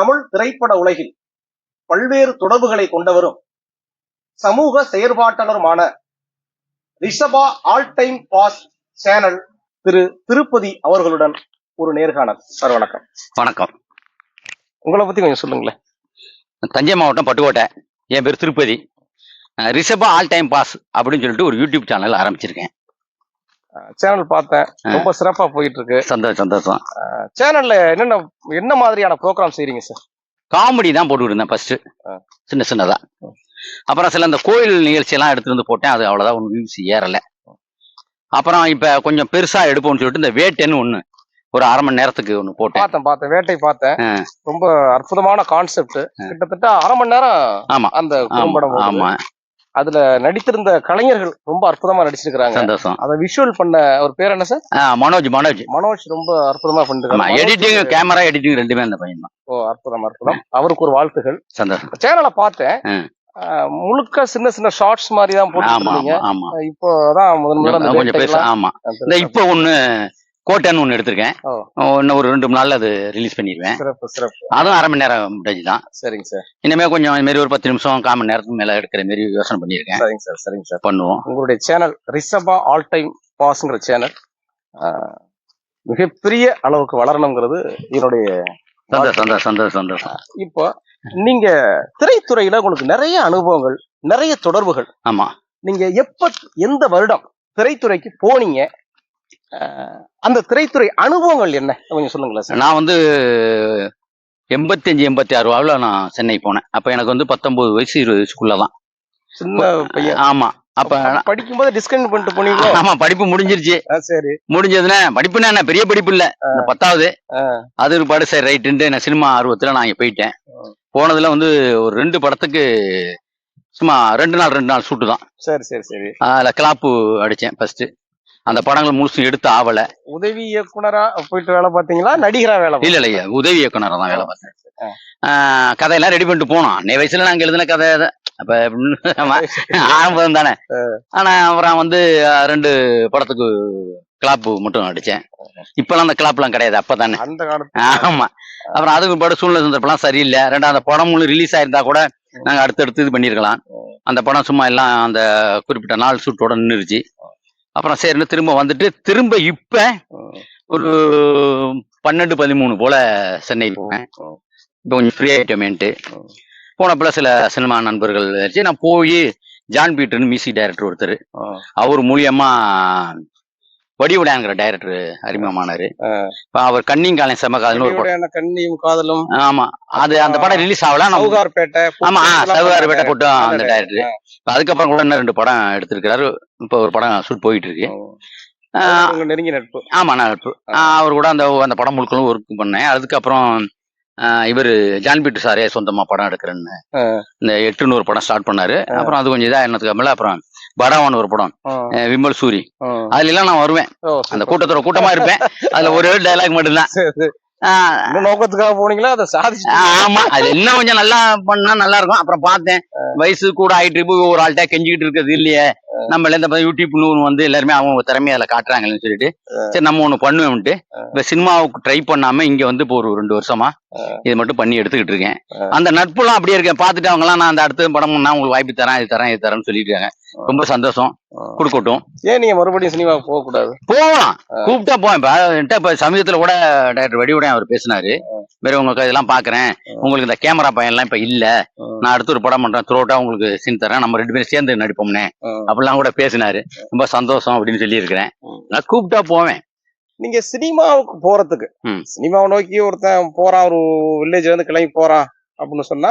தமிழ் திரைப்பட உலகில் பல்வேறு தொடர்புகளை கொண்டவரும் சமூக செயற்பாட்டாளருமான Rishaba all time boss channel Thiru Tirupati அவர்களுடன் ஒரு நேர்காணல். சார் வணக்கம். வணக்கம். உங்களை பத்தி கொஞ்சம் சொல்லுங்களேன். தஞ்சை மாவட்டம் பட்டுக்கோட்டை என் பேர் Tirupati. Rishaba all time boss அப்படின்னு சொல்லிட்டு ஒரு யூடியூப் சேனல் ஆரம்பிச்சிருக்கேன். சேனல் பார்த்தேன். ரொம்ப சிறப்பா போயிட்டு இருக்கு சந்தோஷம். சந்தோஷம் சேனல்ல என்னென்ன என்ன மாதிரியான ப்ரோக்ராம் செய்றீங்க சார் காமெடி தான் போட்டுக்கிட்டு இருந்தேன் ஃபர்ஸ்ட். சின்ன சின்னதா. அப்புறம் சில இந்த கோயில் நிகழ்ச்சி எல்லாம் எடுத்துட்டு வந்து போட்டேன். அது அவ்வளவுதான் ஒன்றும் வியூஸ் ஏறல. அப்புறம் இப்ப கொஞ்சம் பெருசா எடுப்போம்னு சொல்லிட்டு இந்த வேட்டைன்னு ஒண்ணு ஒரு அரை மணி நேரத்துக்கு ஒண்ணு போட்டேன். பார்த்தேன் பார்த்தேன். வேட்டை பார்த்தேன். ரொம்ப அற்புதமான கான்செப்ட் கிட்டத்தட்ட அரை மணி நேரம் ஆமா. அந்த. ஆமா. அதுல நடித்திருந்த கலைஞர்கள் ரொம்ப அற்புதமா நடிச்சிருக்காங்க சந்தோஷம். அத விஷுவல் பண்ண ஒரு பேர் என்ன சார்? மனோஜ் மனோஜ். மனோஜ் ரொம்ப அற்புதமா பண்ணிருக்காங்க எடிட்டிங் கேமரா எடிட்டிங் ரெண்டுமே அந்த பையன் தான். ஓ அற்புதம் அற்புதம். அவருக்கு ஒரு வாழ்த்துகள். சந்தோஷம். சேனலை பார்த்தேன். முழுக்க சின்ன சின்ன ஷார்ட்ஸ் மாதிரி தான் போட்டு ஆமா இருந்தீங்க. ஆமா ஆமா. இப்போதான் முதன் முதல்ல கொஞ்சம் வேட்டைக்கெல்லாம் ஆமா. இந்த இப்போ ஒண்ணு கோட்டைன்னு ஒண்ணு எடுத்திருக்கேன். இன்னும் ஒரு ரெண்டு மூணு நாள்ல அது ரிலீஸ் பண்ணிடுவேன். அதுவும் அரை மணி நேரம் ஃபுட்டேஜ் தான். சரிங்க சார். இனிமே கொஞ்சம் இது மாதிரி ஒரு பத்து நிமிஷம் கால் மணி நேரத்துக்கு மேல எடுக்கிற மாதிரி யோசனை பண்ணியிருக்கேன். சரிங்க சார் சரிங்க சார். பண்ணுவோம். உங்களுடைய சேனல் ரிஷபா ஆல் டைம் பாஸ்ங்கிற சேனல் மிகப்பெரிய அளவுக்கு வளரணுங்கிறது என்னுடைய சந்தோஷம் சந்தோஷம் சந்தோஷம். இப்போ நீங்க திரைத்துறையில உங்களுக்கு நிறைய அனுபவங்கள் நிறைய தொடர்புகள். ஆமா. நீங்க எப்ப எந்த வருடம் திரைத்துறைக்கு போனீங்க? அந்த திரைத்துறை அனுபவங்கள் என்ன? கொஞ்சம் சொல்லுங்களேன் சார். நான் வந்து எண்பத்தஞ்சு எண்பத்தி ஆறு வாவில் நான் சென்னை போனேன். அப்ப எனக்கு வந்து பத்தொன்பது வயசு இருபது வயசுக்குள்ள தான் சின்ன பையன். ஆமா. அப்ப படிக்கும்போது டிஸ்கவுண்ட் பண்ணிட்டு போனீங்களோ? ஆமா படிப்பு முடிஞ்சிருச்சு. சரி. முடிஞ்சதுன்னா படிப்புனா என்ன? பெரிய படிப்பு இல்ல. பத்தாவது. அது படம் சரி ரைட்டுன்ட்டு நான் சினிமா ஆர்வத்துல நான் போயிட்டேன். போனதுல வந்து ஒரு ரெண்டு படத்துக்கு சும்மா ரெண்டு நாள் ரெண்டு நாள் ஷூட்டு தான். சரி சரி சரி. அதில் கிளாப்பு அடித்தேன் ஃபர்ஸ்ட் அந்த படங்கள் முழுசும் எடுத்து ஆவலை. உதவி இயக்குனரா போயிட்டு வேலை பார்த்தீங்களா? நடிகரா வேலை இல்ல இல்ல உதவி இயக்குனராக தான் வேலை பார்த்தேன் கதையெல்லாம் ரெடி பண்ணிட்டு போனோம். அன்னை வயசுல நாங்க எழுதின கதை. அப்ப ஆரம்பம் தானே. ஆனா அப்புறம் வந்து ரெண்டு படத்துக்கு கிளாப்பு மட்டும் அடிச்சேன். இப்பெல்லாம் அந்த கிளாப்லாம் கிடையாது அப்பதானே ஆமா. அப்புறம் அதுக்கு படம் சூழ்நிலை சந்தர்ப்பம்லாம் சரியில்லை. ரெண்டாவது அந்த படம் ரிலீஸ் ஆயிருந்தா கூட நாங்க அடுத்தடுத்து இது பண்ணியிருக்கலாம். அந்த படம் சும்மா எல்லாம் அந்த குறிப்பிட்ட நாள் ஷூட்டோட நின்றுச்சு அப்புறம் சரின்னு திரும்ப வந்துட்டு திரும்ப இப்ப ஒரு பன்னெண்டு பதிமூணு போல சென்னை போனேன் இப்போ கொஞ்சம் ஃப்ரீ ஆயிட்டோமேன்ட்டு போனப்பல சில சினிமா நண்பர்கள் நான் போய் ஜான் பீட்டர்னு மியூசிக் டைரக்டர் ஒருத்தர். அவர் மூலியமா வடிவுடாங்கிற டைரக்டர் அறிமுகமானாரு. அவர் கண்ணிங் காலம் செமகாதல்னு ஒரு படம். கண்ணியும் காதலும். ஆமா. அது அந்த படம் ரிலீஸ் ஆகல. சவுகார்பேட்டை ஆமா சவுகார் பேட்டை போட்டு போட்டோம் அந்த டைரக்டர் அதுக்கப்புறம் கூட இன்னும் ரெண்டு படம் எடுத்திருக்கிறாரு. இப்போ ஒரு படம் ஷூட் போயிட்டு இருக்கு நெருங்கிய நட்பு. ஆமா நான் இப்போ அவர் கூட அந்த அந்த படம் முழுக்களும் ஒர்க் பண்ணேன். அதுக்கப்புறம் இவர் ஜான் பீட்டர் சாரே சொந்தமா படம் எடுக்கிறேன்னு. இந்த எட்டுநூறு படம் ஸ்டார்ட் பண்ணாரு. அப்புறம் அது கொஞ்சம் இதா என்னதுக்கு அப்புறம் படாவான் ஒரு படம். விமல் சூரி. அதுல எல்லாம் நான் வருவேன். அந்த கூட்டத்தோட கூட்டமா இருப்பேன். அதுல ஒரே டைலாக் மட்டும்தான். நோக்கத்துக்காக போனீங்களா? அதை சாதிச்சு ஆமா. அது இன்னும் கொஞ்சம் நல்லா பண்ணா நல்லா இருக்கும். அப்புறம் பார்த்தேன். வயசு கூட ஆயிட்டு போய் ஒரு ஆள்கிட்ட கெஞ்சிக்கிட்டு இருக்கிறது இல்லையே. நம்ம இந்த யூடியூப்னு ஒண்ணு வந்து எல்லாருமே அவங்க திறமையை அதில் காட்டுறாங்கன்னு சொல்லிட்டு. சரி நம்ம ஒண்ணு பண்ணுவேன்ட்டு இப்ப சினிமாவுக்கு ட்ரை பண்ணாம இங்க வந்து இப்போ ஒரு ரெண்டு வருஷமா இது மட்டும் பண்ணி எடுத்துக்கிட்டு இருக்கேன். அந்த நட்புலாம் அப்படியே இருக்கேன் பார்த்துட்டு அவங்க எல்லாம் நான் அந்த அடுத்த படம் பண்ணா உங்களுக்கு வாய்ப்பு தரேன் இது தரேன் இது தரேன்னு சொல்லிட்டு இருக்காங்க. ரொம்ப சந்தோஷம். கொடுக்கட்டும். ஏன் நீங்க மறுபடியும் சினிமாவுக்கு போக கூடாது போகலாம் கூப்பிட்டா போவேன். இப்ப இப்ப சமீபத்துல கூட டைரக்டர் வடிவுடையன் அவர் பேசினாரு. வேற உங்களுக்கு இதெல்லாம் பாக்குறேன். உங்களுக்கு இந்த கேமரா பையன்லாம் இப்ப இல்ல. நான் அடுத்து ஒரு படம் பண்றேன். த்ரோட்டா உங்களுக்கு சீன் தரேன் நம்ம ரெண்டு பேரும் சேர்ந்து நடிப்போம்னே. அப்படிலாம் கூட பேசினாரு. ரொம்ப சந்தோஷம் அப்படின்னு சொல்லி இருக்கிறேன் நான் கூப்பிட்டா போவேன். நீங்க சினிமாவுக்கு போறதுக்கு. சினிமாவை நோக்கி ஒருத்தன் போறான் ஒரு வில்லேஜ் வந்து கிளம்பி போறான் அப்படின்னு சொன்னா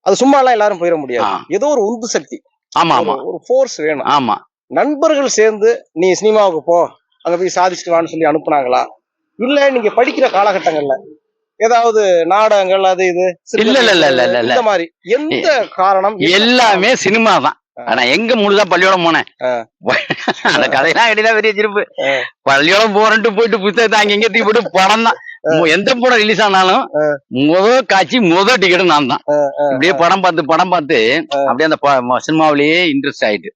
அது சும்மா எல்லாம் எல்லாரும் போயிட முடியாது. ஏதோ ஒரு உந்து சக்தி. ஆமா ஆமா. ஒரு- ஒரு ஃபோர்ஸ் வேணும். ஆமா. நண்பர்கள் சேர்ந்து நீ சினிமாவுக்கு போ. அங்க போய் சாதிச்சுட்டு வான்னு சொல்லி அனுப்புனாங்களா? இல்ல நீங்க படிக்கிற காலகட்டங்கள்ல ஏதாவது நாடகங்கள் அது இது இல்ல, இல்ல, இல்ல, இல்ல. இந்த மாதிரி எந்த காரணம்? எல்லாமே சினிமா தான் ஆனா எங்க முழுதா பள்ளியோடம் போனேன். அந்த கதையெல்லாம் கிடையாது பெரிய சிரிப்பு. பள்ளியோடம் போறேன்ட்டு போயிட்டு புத்தகத்தை அங்க இங்க தூக்கி போட்டு படம் தான். எந்த படம் ரிலீஸ் ஆனாலும் முத காட்சி முத டிக்கெட் நான் தான். இப்படியே படம் பார்த்து படம் பார்த்து அப்படியே அந்த சினிமாவிலேயே இன்ட்ரெஸ்ட் ஆயிட்டு.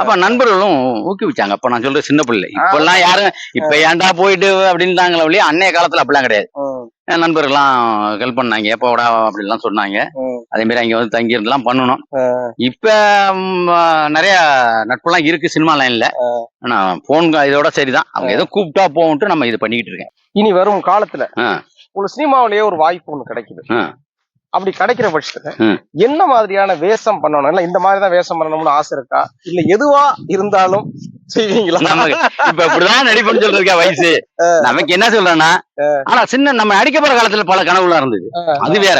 அப்ப நண்பர்களும் ஊக்குவிச்சாங்க. அப்ப நான் சொல்ற சின்ன பிள்ளை. இப்பெல்லாம் யாரும் இப்ப ஏன்டா போயிட்டு அப்படின்ட்டாங்களே ஒழிய அன்னைய காலத்துல அப்படிலாம் கிடையாது. நண்பர்கள்லாம் ஹெல்ப் பண்ணாங்க. எப்போடா அப்படிலாம் சொன்னாங்க. அதே மாதிரி அங்க வந்து தங்கி இருந்தெல்லாம் பண்ணணும். இப்ப நிறைய நட்பெல்லாம் இருக்கு சினிமா லைன்ல. ஆனா போன் இதோட சரிதான். அவங்க ஏதோ கூப்பிட்டா போகன்ட்டு நம்ம இது பண்ணிக்கிட்டு இருக்கேன். இனி வரும் காலத்துல. உங்களுக்கு சினிமாவிலேயே ஒரு வாய்ப்பு ஒண்ணு கிடைக்குது. அப்படி கிடைக்கிற பட்சத்துல. என்ன மாதிரியான வேஷம் பண்ணணும் இல்ல இந்த மாதிரி தான் வேஷம் பண்ணணும்னு ஆசை இருக்கா இல்ல எதுவா இருந்தாலும் செய்வீங்களா நமக்கு இப்ப இப்படிதான் நடிப்புன்னு சொல்றதுக்கா வயசு நமக்கு என்ன சொல்றேன்னா ஆனா சின்ன நம்ம அடிக்க போற காலத்துல பல கனவுலாம் இருந்தது. அது வேற.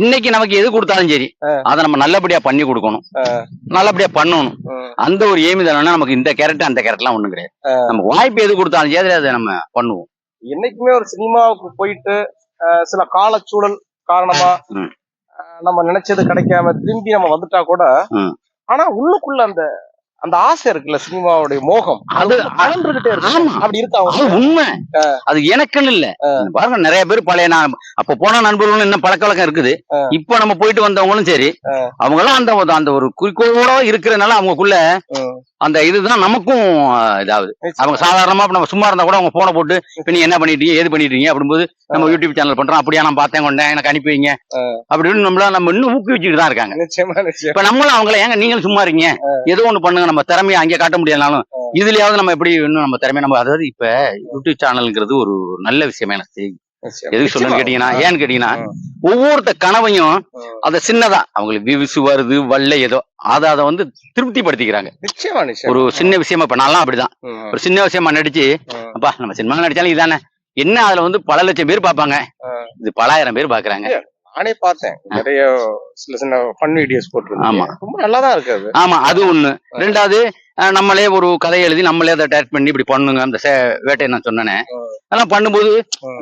இன்னைக்கு நமக்கு எது கொடுத்தாலும் சரி. அதை நம்ம நல்லபடியா பண்ணி கொடுக்கணும். நல்லபடியா பண்ணணும். அந்த ஒரு ஏமி தானே நமக்கு இந்த கேரக்டர் அந்த கேரக்டர்லாம் ஒண்ணும் கிடையாது. நம்ம வாய்ப்பு எது கொடுத்தாலும் சரி அதை நம்ம பண்ணுவோம் என்னைக்குமே ஒரு சினிமாவுக்கு போயிட்டு சில காலச்சூழல் காரணமா நம்ம நினைச்சது கிடைக்காம திரும்பி நம்ம வந்துட்டா கூட. ஆனா உள்ளுக்குள்ள அந்த அந்த ஆசை இருக்குல்ல சினிமாவுடைய மோகம் அது வளர்ந்துகிட்டே இருக்கு. அப்படி இருக்கா? உண்மை அது எனக்குன்னு இல்ல பாருங்க நிறைய பேர் பழைய நான் அப்ப போன நண்பர்களும் இன்னும் பழக்க வழக்கம் இருக்குது. இப்ப நம்ம போயிட்டு வந்தவங்களும் சரி. அவங்க எல்லாம் அந்த அந்த ஒரு குறிக்கோளோட இருக்கிறதுனால அவங்களுக்குள்ள. அந்த இதுதான் நமக்கும் ஆஹ், இதாகுது அவங்க சாதாரணமா நம்ம சும்மா இருந்தா கூட அவங்க போனை போட்டு இப்ப நீங்க என்ன பண்ணிட்டீங்க? ஏது பண்ணிட்டீங்க? அப்படிங்கும்போது நம்ம யூடியூப் சேனல் பண்றோம். அப்படியா நான் பார்த்தேன் கொண்டேன். எனக்கு அனுப்பி வைங்க. அப்படின்னு நம்மள நம்ம இன்னும் ஊக்குவிச்சுட்டு தான் இருக்காங்க. இப்ப நம்மளும் அவங்கள ஏங்க நீங்களும் சும்மா இருக்கீங்க. ஏதோ ஒண்ணு பண்ணுங்க. நம்ம திறமையை அங்கே காட்ட முடியலனாலும் இதுலயாவது நம்ம எப்படி இன்னும் நம்ம திறமையை நம்ம அதாவது இப்ப யூடியூப் சேனல்ங்கிறது ஒரு நல்ல விஷயமா எனக்கு தெரியுது. நிச்சயம். எதுக்கு சொல்லுன்னு. கேட்டீங்கன்னா. ஏன்னு கேட்டீங்கன்னா. ஒவ்வொருத்த கனவையும். அத சின்னதா அவங்களுக்கு விவிசு வருது வல்ல ஏதோ அத அத வந்து திருப்திப்படுத்திக்கிறாங்க நிச்சயமா நிச்சயம் ஒரு சின்ன விஷயமா இப்ப நான்லாம் அப்படிதான். ஒரு சின்ன விஷயமா நடிச்சு. அப்பா நம்ம சினிமா நடிச்சாலும் இதானே என்ன அதுல வந்து பல லட்சம் பேர் பார்ப்பாங்க ஆ. இது பலாயிரம் பேர் பாக்குறாங்க நானே பார்த்தேன். நிறைய சில சின்ன ஃபன் வீடியோஸ் ஆமா. போட்டுருந்தீங்க ரொம்ப நல்லா தான் இருக்கு அது. ஆமா அது ஒண்ணு. ரெண்டாவது நம்மளே ஒரு கதையை எழுதி நம்மளே அதை டைரக்ட் பண்ணி இப்படி பண்ணுங்க. அந்த வேட்டையை நான் சொன்னேனே. அதெல்லாம் பண்ணும்போது.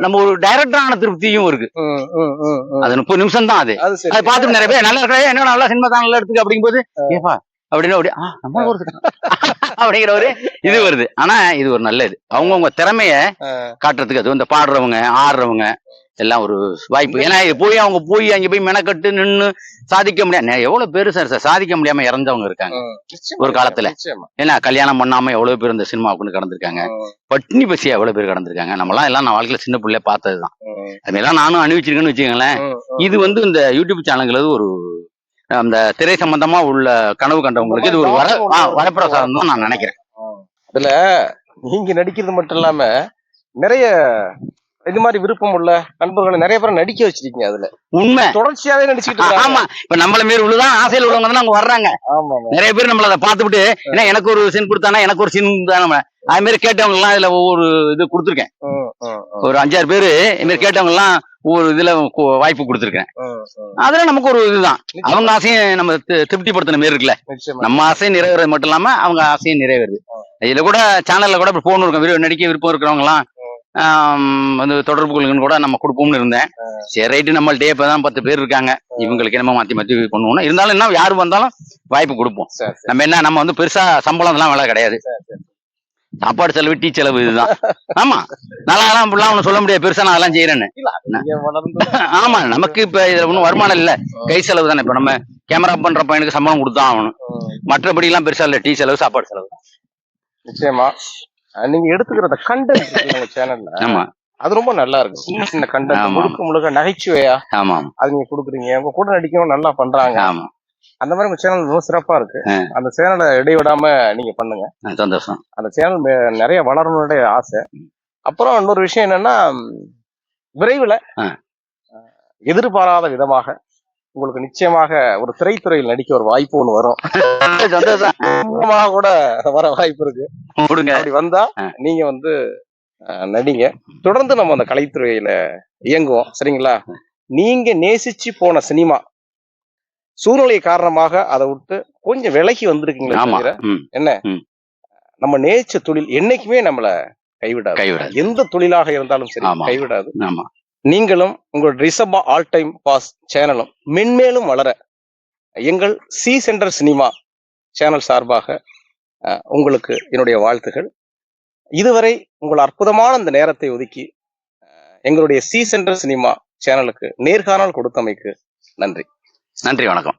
நம்ம ஒரு டைரக்டரான திருப்தியும் இருக்கு. அது முப்பது நிமிஷம் தான் அது அது பார்த்துட்டு நிறைய பேர் நல்லா இருக்கா என்ன நல்லா சினிமா தான் நல்லா எடுத்துக்க அப்படிங்கும்போது ஏப்பா? அப்படின்னு அப்படி ஆ, நம்ம ஒரு அப்படிங்கிற ஒரு இது வருது. ஆனா இது ஒரு நல்ல இது. அவங்கவுங்க திறமைய. காட்டுறதுக்கு அது இந்த பாடுறவங்க ஆடுறவங்க எல்லாம் ஒரு வாய்ப்பு. ஏன்னா இது போய் அவங்க போய் அங்க போய் மெனக்கட்டு நின்னு சாதிக்க முடியாது எவ்வளவு பேரு சார் சார் சாதிக்க முடியாம இறந்தவங்க இருக்காங்க. ஒரு காலத்துல. ஏன்னா கல்யாணம் பண்ணாம எவ்வளவு பேர் இந்த சினிமாவுக்குன்னு கடந்திருக்காங்க. ம், பட்னி பசியா எவ்வளவு பேர் கடந்திருக்காங்க. நம்மலாம் எல்லாம் நான் வாழ்க்கையில சின்ன பிள்ளைய பார்த்ததுதான். அதெல்லாம் நானும் அனுபவிச்சிருக்கேன்னு வச்சுக்கோங்களேன். இது வந்து இந்த யூடியூப் சேனல்ங்கிறது ஒரு அந்த திரை சம்பந்தமா உள்ள கனவு கண்டவங்களுக்கு இது ஒரு வர வரப்பிரசாதம் தான் நான் நினைக்கிறேன். அதுல நீங்க நடிக்கிறது மட்டும் இல்லாம நிறைய இது மாதிரி விருப்பம் உள்ள நண்பர்களை நிறைய பேரை நடிக்க வச்சிருக்கீங்க அதுல. உண்மை. தொடர்ச்சியாவே இருக்காங்க. ஆமா. இப்ப நம்மள மாரி உள்ளதான் ஆசையில் உள்ளவங்க தான் அங்க வர்றாங்க. நிறைய பேர் நம்மள அதை பார்த்துட்டு ஏன்னா எனக்கு ஒரு சீன் கொடுத்தானா எனக்கு ஒரு சீன் தானே அது மாதிரி கேட்டவங்க எல்லாம் இதுல ஒவ்வொரு இது கொடுத்துருக்கேன். ஒரு அஞ்சாறு பேரு இது மாதிரி கேட்டவங்க எல்லாம் ஒவ்வொரு இதுல வாய்ப்பு கொடுத்துருக்கேன். அதுல நமக்கு ஒரு இதுதான். அவங்க ஆசையும் நம்ம திருப்திப்படுத்தின மாரி இருக்குல்ல. நம்ம ஆசையும் நிறைவேறது மட்டும் இல்லாம அவங்க ஆசையும் நிறைவேறுது. இதுல கூட சேனல்ல கூட போன் இருக்கும். நடிக்க விருப்பம் இருக்கிறவங்க எல்லாம் வந்து தொடர்பு கொள்ளுங்கன்னு கூட நம்ம கொடுப்போம்னு இருந்தேன். சரி ரைட்டு நம்மள்ட்டே இப்பதான் பத்து பேர் இருக்காங்க. இவங்களுக்கு என்னமோ மாத்தி மாத்தி பண்ணுவோம் இருந்தாலும் என்ன யாரு வந்தாலும் வாய்ப்பு கொடுப்போம். நம்ம என்ன நம்ம வந்து பெருசா சம்பளம் எல்லாம் வேலை கிடையாது. சாப்பாடு செலவு டீ செலவு இதுதான். ஆமா. நல்லா அப்படிலாம் ஒன்றும் சொல்ல முடியாது. பெருசா நான் அதெல்லாம் செய்யறேன்னு. ஆமா நமக்கு இப்ப இதுல ஒன்றும் வருமானம் இல்ல. கை செலவு தானே. இப்ப நம்ம கேமரா பண்ற பையனுக்கு சம்பளம் கொடுத்தான் ஆகணும். மற்றபடி எல்லாம் பெருசா இல்ல. டீ செலவு சாப்பாடு செலவு. நிச்சயமா. நீங்க எடுத்துக்கிற அந்த கண்டென்ட் உங்க சேனல்ல ஆமா. அது ரொம்ப நல்லா இருக்கு சின்ன சின்ன கண்டென்ட். முழுக்க முழுக்க நகைச்சுவையா ஆமா அது நீங்க கொடுக்குறீங்க. உங்க கூட நடிக்கவும் நல்லா பண்றாங்க. ஆமா. அந்த மாதிரி உங்க சேனல் ரொம்ப சிறப்பா இருக்கு. அந்த சேனலை இடைவிடாம நீங்க பண்ணுங்க. சந்தோஷம். அந்த சேனல் நிறைய வளரணும்னு ஆசை. அப்புறம் இன்னொரு விஷயம் என்னன்னா விரைவில். எதிர்பாராத விதமாக உங்களுக்கு நிச்சயமாக ஒரு திரைத்துறையில் நடிக்க ஒரு வாய்ப்பு ஒண்ணு வரும். சந்தோஷம். கூட வர வாய்ப்பு இருக்கு. அப்படி வந்தா. நீங்க வந்து நடிங்க. தொடர்ந்து நம்ம அந்த கலைத்துறையில இயங்குவோம். சரிங்களா? நீங்க நேசிச்சு போன சினிமா சூழ்நிலை காரணமாக அதை விட்டு கொஞ்சம் விலகி வந்திருக்கீங்களே ம். நம்ம நேச்ச தொழில் என்னைக்குமே நம்மள கைவிடாது. கைவிடாது. எந்த தொழிலாக இருந்தாலும் சரி. கைவிடாது. ஆமா. நீங்களும் உங்கள் ரிசபா ஆல் டைம் பாஸ் சேனலும் மென்மேலும் வளர எங்கள் சி சென்டர் சினிமா சேனல் சார்பாக உங்களுக்கு என்னுடைய வாழ்த்துகள். இதுவரை உங்கள் அற்புதமான அந்த நேரத்தை ஒதுக்கி எங்களுடைய சி சென்டர் சினிமா சேனலுக்கு நேர்காணல் கொடுத்தமைக்கு நன்றி. நன்றி வணக்கம்.